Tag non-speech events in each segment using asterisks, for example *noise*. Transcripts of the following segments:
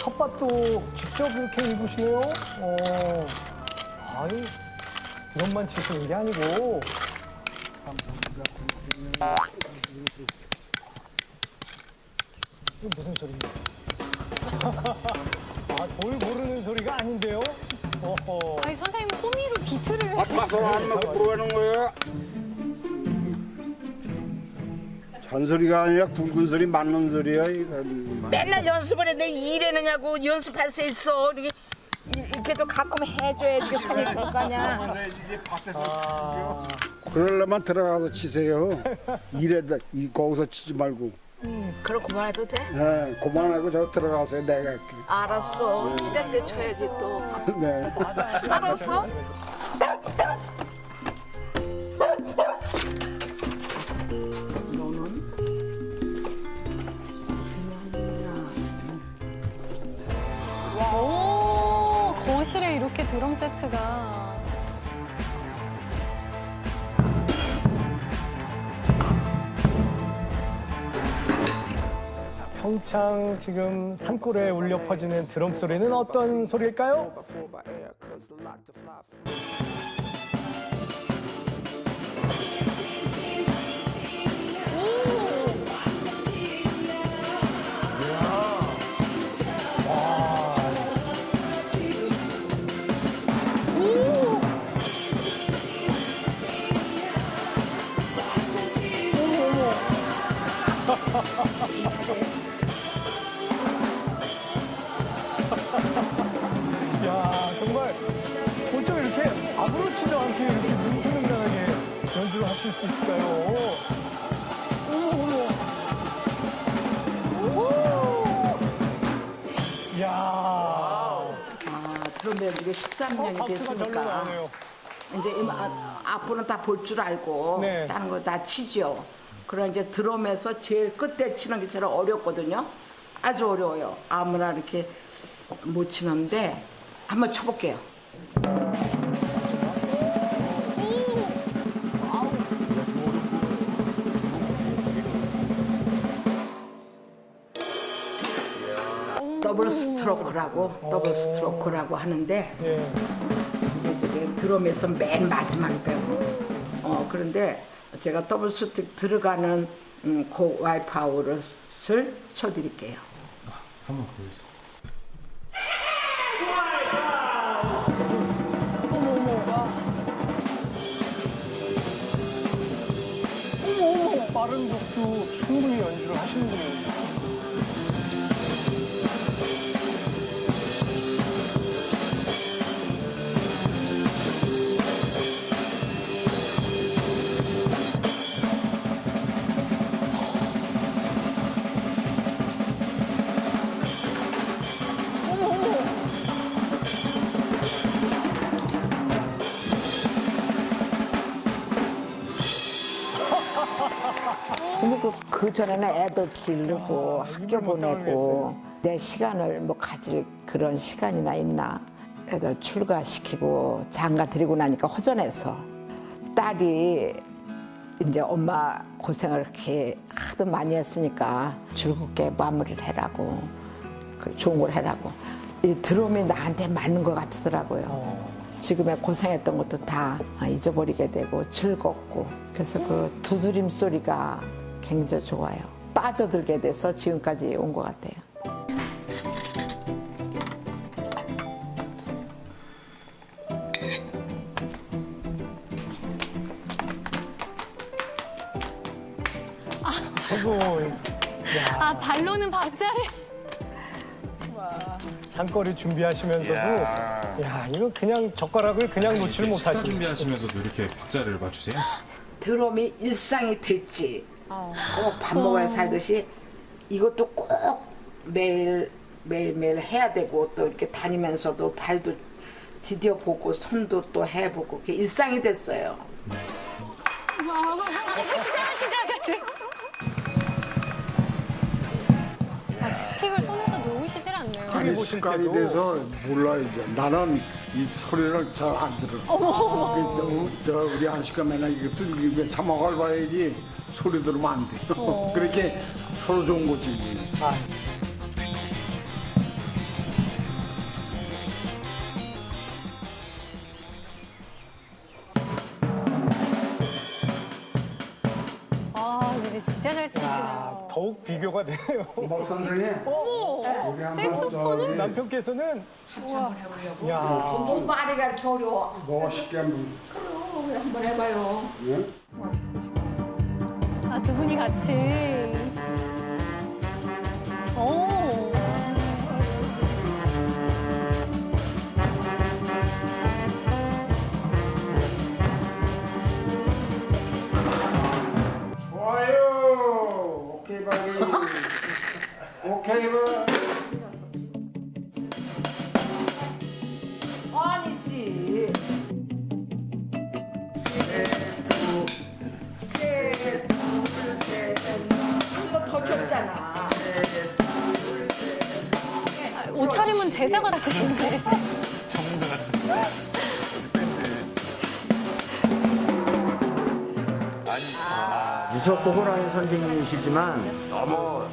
텃밭도 직접 이렇게 입으시네요. 어, 아이, 드럼만 치시는 게 아니고. 이거 무슨 소리입니까? *laughs* 아, 돌 고르는 소리가 아닌데요? 어허. 아니 선생님 호미로 비트를 아빠서 안 먹고 뭐하는 거야? 잔소리가 아니라 굵은 소리 맞는 소리야. 맨날 연습을 했는데 일해느냐고 연습할 수 있어. 이렇게 이렇게도 가끔 해줘야지 살릴 거 아니야. 그러려면 들어가서 치세요. 이래다 이 거기서 치지 말고. 그럼 그만해도 돼? 네, 그만하고 저 들어가세요. 내가 할게. 알았어. 칠할 때 쳐야지 또. 네. 알았어? 드럼 세트가 평창 지금 산골에 울려 퍼지는 드럼 소리는 어떤 소리일까요? *laughs* 야 정말 어쩜 이렇게 아무렇지도 않게 이렇게 능수능란하게 연주를 하실 수 있을까요? 어머. 야 아, 그러면 이게 13년이 박수가 절로 됐으니까 나오네요. 이제 이 아, 앞으로는 다 볼 줄 알고 네. 다른 거 다 치죠. 그럼 이제 드럼에서 제일 끝에 치는 게 제일 어렵거든요. 아주 어려워요. 아무나 이렇게 못 치는데 한번 쳐볼게요. 더블 스트로크라고 더블 스트로크라고 하는데 예. 이제 드럼에서 맨 마지막에 빼고 어 그런데 제가 더블 스틱 들어가는 음, 그 와이파우를 쳐드릴게요. 한번 보여주세요. 어머 어머 빠른 곡도 충분히 연주를 하시는군요. 전에는 애들 기르고 학교 못 보내고 내 시간을 뭐 가질 그런 시간이나 있나? 애들 출가시키고 장가 드리고 나니까 허전해서 딸이 이제 엄마 고생을 이렇게 하도 많이 했으니까 즐겁게 마무리를 해라고 그 좋은 걸 해라고. 이 드럼이 나한테 맞는 것 같더라고요. 지금의 고생했던 것도 다 잊어버리게 되고 즐겁고. 그래서 그 두드림 소리가 굉장히 좋아요. 빠져들게 돼서 지금까지 온 것 같아요. 아 발로는 박자를 장거리 준비하시면서도 야 이거 그냥 젓가락을 그냥 놓지를 식사 못하시네. 준비하시면서도 이렇게 박자를 맞추세요? 드럼이 일상이 됐지. 꼭 밥 먹어야 살듯이 이것도 꼭 매일 매일 매일 해야 되고 또 이렇게 다니면서도 발도 디뎌 보고 손도 또 해보고 그게 일상이 됐어요. 식사하시다 같은 아 스틱을 TV 아니 습관이. 돼서 몰라 이제 나는 이 소리를 잘 안 들어. 그 저, 저 우리 안식가 맨날 이거 뚫리게 자막을 봐야지 소리 들으면 안 돼요. *laughs* 그렇게 서로 좋은 거지. 아, 비교가 되네요. 박 선생님 우리 한번 저기 남편께서는 야 말이가 이렇게 어려워. 멋있게 한번 한번 해봐요. 예? 아, 두 분이 같이. 오. 오케이. 아니지. 이거 더 좁잖아. 옷차림은 제자가 같으신데. 무섭고 호랑이 선생님이시지만 너무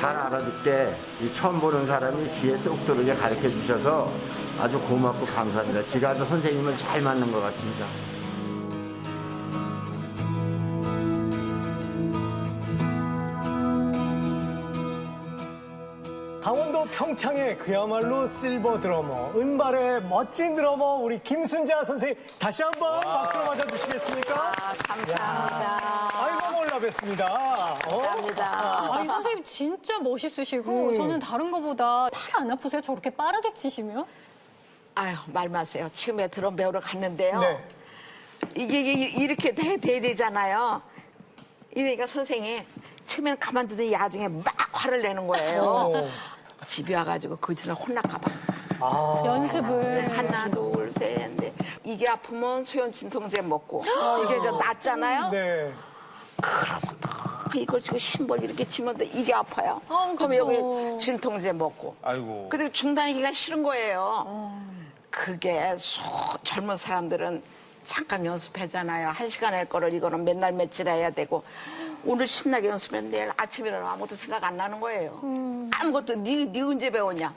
잘 알아듣게 이 처음 보는 사람이 귀에 쏙 들어오게 가르쳐 주셔서 아주 고맙고 감사합니다. 지가 아주 선생님을 잘 맞는 것 같습니다. 강원도 평창의 그야말로 실버 드러머, 은발의 멋진 드러머 우리 김순자 선생님 다시 한번 박수로 맞아주시겠습니까? 감사합니다. 아이고 몰라 뵙습니다. 어? 감사합니다. 아니, 선생님 진짜 멋있으시고, 저는 다른 거보다 팔안 아프세요? 저렇게 빠르게 치시면? 아유, 말 마세요. 처음에 드럼 배우러 갔는데요. 네. 이게, 이게 이렇게 돼, 돼야 되잖아요. 이러니까 선생이 처음에는 가만두더니 나중에 막 화를 내는 거예요. 어. 집에 와가지고 거짓을 혼날까봐. 아, 연습을. 하나, 둘, 셋, 넷. 이게 아프면 소염 진통제 먹고. 이게 이제 낫잖아요. 네. 그러면 또 이걸 지금 심벌 이렇게 치면 또 이게 아파요. 아, 그럼. 여기 진통제 먹고. 아이고. 근데 중단하기가 싫은 거예요. 그게 소 젊은 사람들은 잠깐 연습하잖아요. 한 시간 할 거를 이거는 맨날 며칠 해야 되고 오늘 신나게 연습했는데 내일 아침에 일어나면 아무것도 생각 안 나는 거예요. 아무것도 니, 니 언제 배웠냐.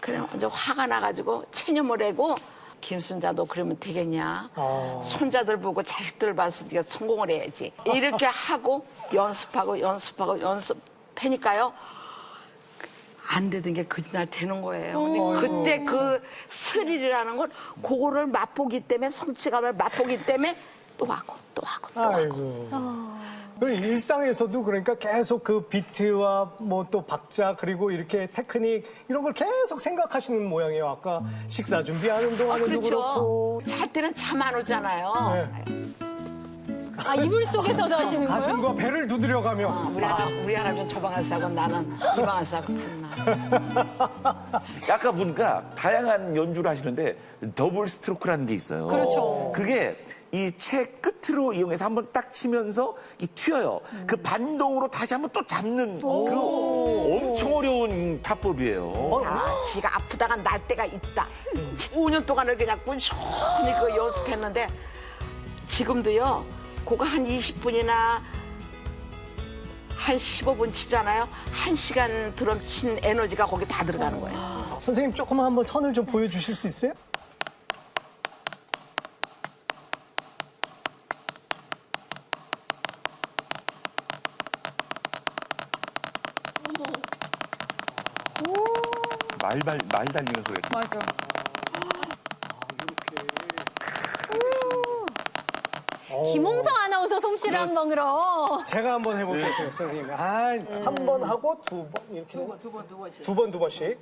그래 이제 화가 나가지고 체념을 하고 김순자도 그러면 되겠냐. 어. 손자들 보고 자식들 봐서 네가 성공을 해야지. 이렇게 하고 연습하고 연습하고 연습하니까요. 안 되던 게 그날 되는 거예요. 근데 그때 그 스릴이라는 건 그거를 맛보기 때문에 성취감을 맛보기 때문에 또 하고 또 하고 또 하고. 아이고. 그 일상에서도 그러니까 계속 그 비트와 뭐 또 박자 그리고 이렇게 테크닉 이런 걸 계속 생각하시는 모양이에요. 아까 식사 준비하는 아, 동안에도 그렇죠. 그렇고. 잘 때는 잠 안 오잖아요. 네. 아, 이불 속에서도 하시는 거예요? 가슴과 배를 두드려가며. 어, 우리, 할, 우리 할아버지는 저 방에서 자고 나는 이 방에서 자고 했나. 아까 보니까 다양한 연주를 하시는데 더블 스트로크라는 게 있어요. 그렇죠. 그게 이 채 끝으로 이용해서 한번 딱 치면서 이 튀어요. 그 반동으로 다시 한번 또 잡는 그 엄청 어려운 타법이에요. 자, 지가 아프다가 날 때가 있다. 5년 동안을 그냥 꾸준히 그 연습했는데 지금도요. 그거 한 20분이나 한 15분 치잖아요. 한 시간 드럼 친 에너지가 거기 다 들어가는 거예요. 선생님 조금만 한번 선을 좀 보여주실 수 있어요? 말, 말, 말 달리면서 그래. 맞아. 김홍성 아나운서 솜씨를 한번 그럼. 제가 한번 해볼게요, 선생님. 아, 한 번 하고 두 번 이렇게. 두 번, 두 번, 두 번씩. 두 번, 두 번씩.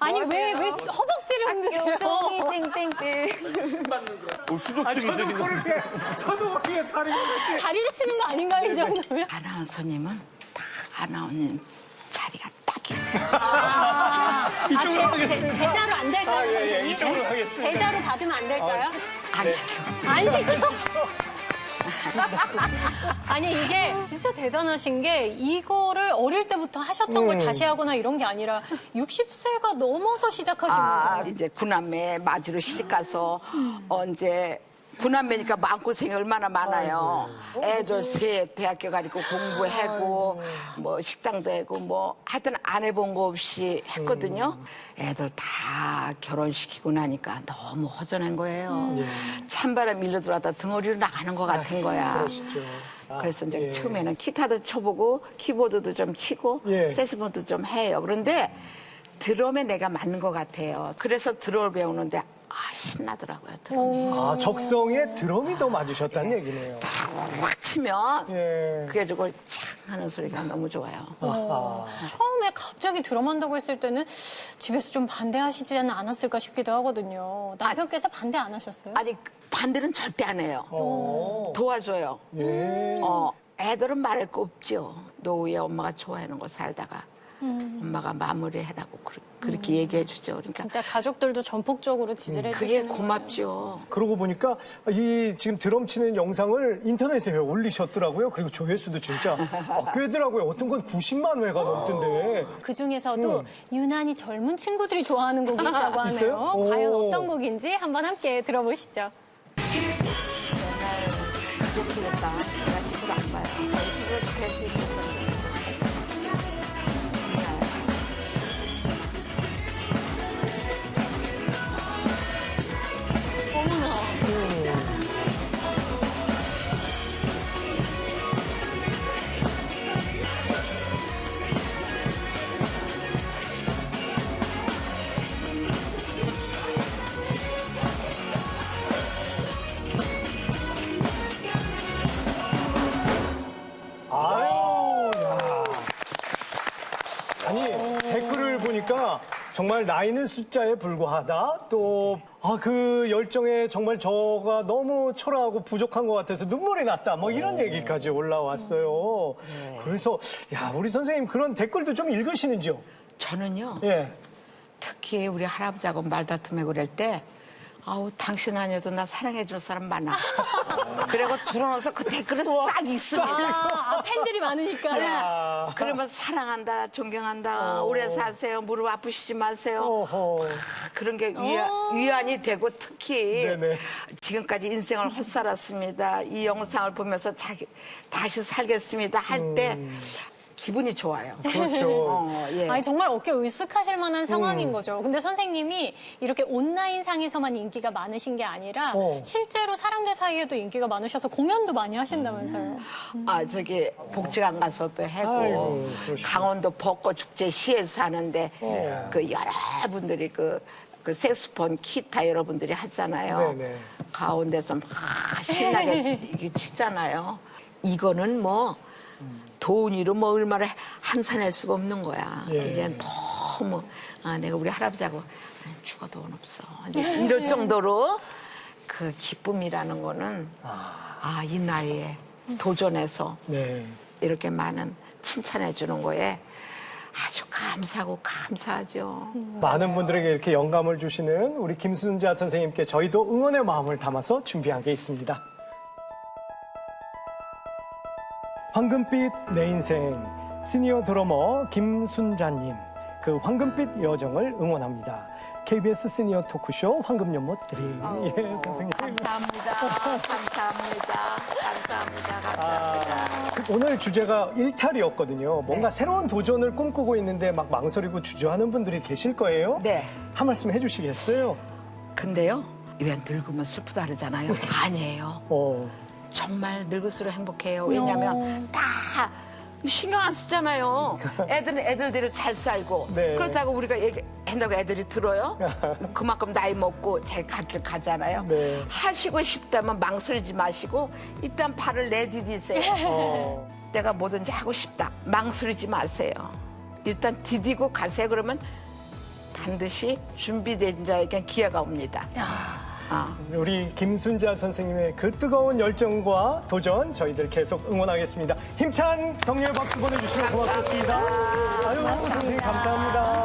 아니, 왜, 왜 허벅지를 흔드세요? *laughs* 어, 수족증 아, 저도 있으신 거. 모르게, 저도 모르게 다리 그렇지. 다리를 치는 거 아닌가요, 이 정도면? 아나운서님은 나운서님 자리가 딱이에요. 아, 이쪽으로 제, 하겠습니다. 제, 제자로 안 될까요, 아, 예, 예, 선생님? 이쪽으로 하겠습니다. 제자로 받으면 안 될까요? 안 시켜. 안 시켜. *laughs* 아니 이게 진짜 대단하신 게 이거를 어릴 때부터 하셨던 걸 다시 하거나 이런 게 아니라 60세가 넘어서 시작하신 아, 거잖아요. 이제 구남매 맞으러 시집 가서 언제 구남매니까 마음고생이 얼마나 많아요. 애들 셋 대학교 가리고 공부하고 뭐 식당도 하고 뭐 하여튼 안 해본 거 없이 했거든요. 애들 다 결혼시키고 나니까 너무 허전한 거예요. 찬바람 밀려 들어왔다 등어리로 나가는 것 같은 거야. 그러시죠. 아, 그래서 이제 예. 처음에는 기타도 쳐보고 키보드도 좀 치고 예. 세스폰도 좀 해요. 그런데 드럼에 내가 맞는 것 같아요. 그래서 드럼을 배우는데 아 신나더라고요. 드럼이. 아, 적성에 드럼이 더 맞으셨다는 얘기네요. 확 치면 예. 그게 저걸 창 하는 소리가 너무 좋아요. 아하. 처음에 갑자기 드럼 한다고 했을 때는 집에서 좀 반대하시지는 않았을까 싶기도 하거든요. 남편께서 반대 안 하셨어요? 아니 반대는 절대 안 해요. 어. 도와줘요. 예. 어, 애들은 말할 거 없죠. 노후에 엄마가 좋아하는 거 살다가 엄마가 마무리해라고 그렇- 그렇게 얘기해 주죠. 그러니까 진짜 가족들도 전폭적으로 지지를 그게 해주시는 고맙죠. 그러고 보니까 이 지금 드럼 치는 영상을 인터넷에 올리셨더라고요. 그리고 조회수도 진짜 *laughs* 아, 꽤더라고요. 어떤 건 90만 회가 넘던데. 그 중에서도 유난히 젊은 친구들이 좋아하는 곡이 있다고 *laughs* 하네요. 과연 어떤 곡인지 한번 함께 들어보시죠. 좋겠다. 내가 친구도 안 봐요. 친구도 될수 있을 거예요. 댓글을 보니까 정말 나이는 숫자에 불과하다. 또, 아, 그 열정에 정말 저가 너무 초라하고 부족한 것 같아서 눈물이 났다. 뭐 이런 얘기까지 올라왔어요. 그래서, 야, 우리 선생님 그런 댓글도 좀 읽으시는지요? 저는요. 예. 특히 우리 할아버지하고 말다툼해 그럴 때 아우 당신 아니어도 나 사랑해 줄 사람 많아. *laughs* 그리고 들어놓아서 그 댓글을 싹 읽습니다. 아, 팬들이 많으니까. 아. 그러면 사랑한다, 존경한다, 오래 사세요, 무릎 아프시지 마세요. 어허. 그런 게 위안, 위안 이 되고 특히 네네. 지금까지 인생을 헛살았습니다. 이 영상을 보면서 자기, 다시 살겠습니다 할 때 기분이 좋아요. *laughs* 그렇죠. 어, 예. 아니 정말 어깨 으쓱하실 만한 상황인 거죠. 근데 선생님이 이렇게 온라인 상에서만 인기가 많으신 게 아니라 어. 실제로 사람들 사이에도 인기가 많으셔서 공연도 많이 하신다면서요. 아 저기 복지관 가서 또 하고 아이고, 그러시구나. 강원도 벚꽃 축제 시에서 하는데 어. 그 여러분들이 그, 그 색스폰 기타 여러분들이 하잖아요. 네네. 가운데서 막 신나게 *laughs* 이게 치잖아요. 이거는 뭐 돈으로 뭐 얼마나 한산할 수가 없는 거야. 예. 이게 너무 아, 내가 우리 할아버지하고 죽어도 돈 없어. 이제 이럴 정도로 그 기쁨이라는 거는 아, 이 나이에 도전해서 네. 이렇게 많은 칭찬해 주는 거에 아주 감사하고 감사하죠. 많은 분들에게 이렇게 영감을 주시는 우리 김순자 선생님께 저희도 응원의 마음을 담아서 준비한 게 있습니다. 황금빛 내 인생 시니어 드러머 김순자님 그 황금빛 여정을 응원합니다. KBS 시니어 토크쇼 황금연못 드림 예 선생님 감사합니다. 감사합니다. 감사합니다. 감사합니다. 오늘 주제가 일탈이었거든요. 뭔가 새로운 도전을 꿈꾸고 있는데 막 망설이고 주저하는 분들이 계실 거예요. 네. 한 말씀 해주시겠어요? 근데요, 왜 늙으면 슬프다 그러잖아요. *laughs* 아니에요. 어. 정말 늙을수록 행복해요. 왜냐하면 다 신경 안 쓰잖아요. *laughs* 애들은 애들대로 잘 살고 네. 그렇다고 우리가 얘기한다고 애들이 들어요? *laughs* 그만큼 나이 먹고 제갈길 가잖아요. 네. 하시고 싶다면 망설이지 마시고 일단 발을 내디디세요. 어. *laughs* 내가 뭐든지 하고 싶다. 망설이지 마세요. 일단 디디고 가세요. 그러면 반드시 준비된 자에겐 기회가 옵니다. 아. 우리 김순자 선생님의 그 뜨거운 열정과 도전 저희들 계속 응원하겠습니다. 힘찬 격려의 박수 보내주시면 고맙겠습니다. 아유, 선생님 감사합니다.